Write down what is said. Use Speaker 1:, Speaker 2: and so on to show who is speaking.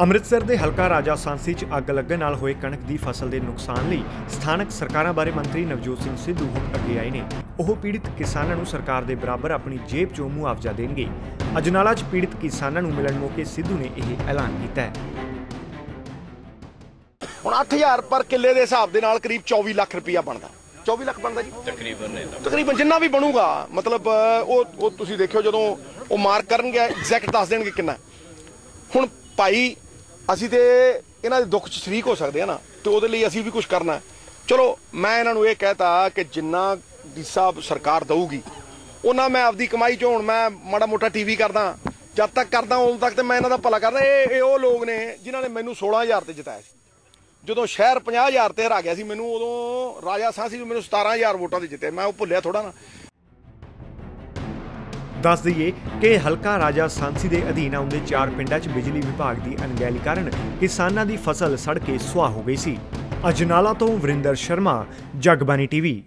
Speaker 1: ਅੰਮ੍ਰਿਤਸਰ ਦੇ ਹਲਕਾ ਰਾਜਾ ਸਾਂਸੀ 'ਚ ਅੱਗ ਲੱਗਣ ਨਾਲ ਹੋਏ ਕਣਕ ਦੀ ਫਸਲ ਦੇ ਨੁਕਸਾਨ ਲਈ ਸਥਾਨਕ ਸਰਕਾਰਾਂ ਬਾਰੇ ਮੰਤਰੀ ਨਵਜੋਤ ਸਿੰਘ ਸਿੱਧੂ ਹੁਣ ਅੱਗੇ ਆਏ ਨੇ। ਉਹ ਪੀੜਿਤ ਕਿਸਾਨਾਂ ਨੂੰ ਸਰਕਾਰ ਦੇ ਬਰਾਬਰ ਆਪਣੀ ਜੇਬ 'ਚੋਂ ਮੁਆਵਜ਼ਾ ਦੇਣਗੇ। ਅਜਨਾਲਾ 'ਚ ਪੀੜਿਤ ਕਿਸਾਨਾਂ ਨੂੰ ਮਿਲਣ ਮੌਕੇ ਸਿੱਧੂ ਨੇ ਇਹ ਐਲਾਨ ਕੀਤਾ ਹੈ।
Speaker 2: ਹੁਣ 8000 ਪਰ ਕਿੱਲੇ ਦੇ ਹਿਸਾਬ ਦੇ ਨਾਲ ਕਰੀਬ 24 ਲੱਖ ਰੁਪਇਆ ਬਣਦਾ। 24 ਲੱਖ ਬਣਦਾ ਜੀ? ਤਕਰੀਬਨ ਤਕਰੀਬਨ ਜਿੰਨਾ ਵੀ ਬਣੂਗਾ ਮਤਲਬ ਉਹ ਉਹ ਤੁਸੀਂ ਦੇਖਿਓ ਜਦੋਂ ਉਹ ਮਾਰਕ ਕਰਨਗੇ ਐਗਜ਼ੈਕਟ ਦੱਸ ਦੇਣਗੇ ਕਿੰਨਾ। ਹੁਣ ਭਾਈ ਅਸੀਂ ਤੇ ਇਹਨਾਂ ਦੇ ਦੁੱਖ 'ਚ ਸ਼ਰੀਕ ਹੋ ਸਕਦੇ ਆ ਨਾ, ਤੇ ਉਹਦੇ ਲਈ ਅਸੀਂ ਵੀ ਕੁਝ ਕਰਨਾ ਚਲੋ, ਮੈਂ ਇਹਨਾਂ ਨੂੰ ਇਹ ਕਹਿਤਾ ਕਿ ਜਿੰਨਾ ਹਿੱਸਾ ਸਰਕਾਰ ਦਊਗੀ, ਉਹਨਾਂ ਮੈਂ ਆਪਦੀ ਕਮਾਈ 'ਚ ਹੁਣ ਮੈਂ ਮਾੜਾ ਮੋਟਾ ਟੀਵੀ ਕਰਦਾ, ਜਦ ਤੱਕ ਕਰਦਾ, ਉਦੋਂ ਤੱਕ ਤੇ ਮੈਂ ਇਹਨਾਂ ਦਾ ਭਲਾ ਕਰਦਾ। ਇਹ ਇਹ ਉਹ ਲੋਕ ਨੇ ਜਿਨ੍ਹਾਂ ਨੇ ਮੈਨੂੰ 16000 ਤੇ ਜਿਤਾਇਆ ਸੀ। ਜਦੋਂ ਸ਼ਹਿਰ 50000 ਤੇ ਹਰਾ ਗਿਆ ਸੀ, ਮੈਨੂੰ ਉਦੋਂ ਰਾਜਾ ਸਾਂਸੀ ਸੀ ਮੈਨੂੰ 17000 ਵੋਟਾਂ ਤੇ ਜਿੱਤੇ ਮੈਂ ਉਹ ਭੁੱਲਿਆ ਥੋੜਾ ਨਾ।
Speaker 1: ਦੱਸ ਦਈਏ ਕਿ ਹਲਕਾ ਰਾਜਾ ਸਾਂਸੀ ਦੇ ਅਧੀਨ ਆਉਂਦੇ ਚਾਰ ਪਿੰਡਾਂ 'ਚ ਬਿਜਲੀ ਵਿਭਾਗ ਦੀ ਅਣਗਹਿਲੀ ਕਾਰਨ ਕਿਸਾਨਾਂ ਦੀ ਫਸਲ ਸੜ ਕੇ ਸੁਆਹ ਹੋ ਗਈ ਸੀ। ਅਜਨਾਲਾ ਤੋਂ ਵਰਿੰਦਰ ਸ਼ਰਮਾ ਜਗਬਾਨੀ ਟੀਵੀ।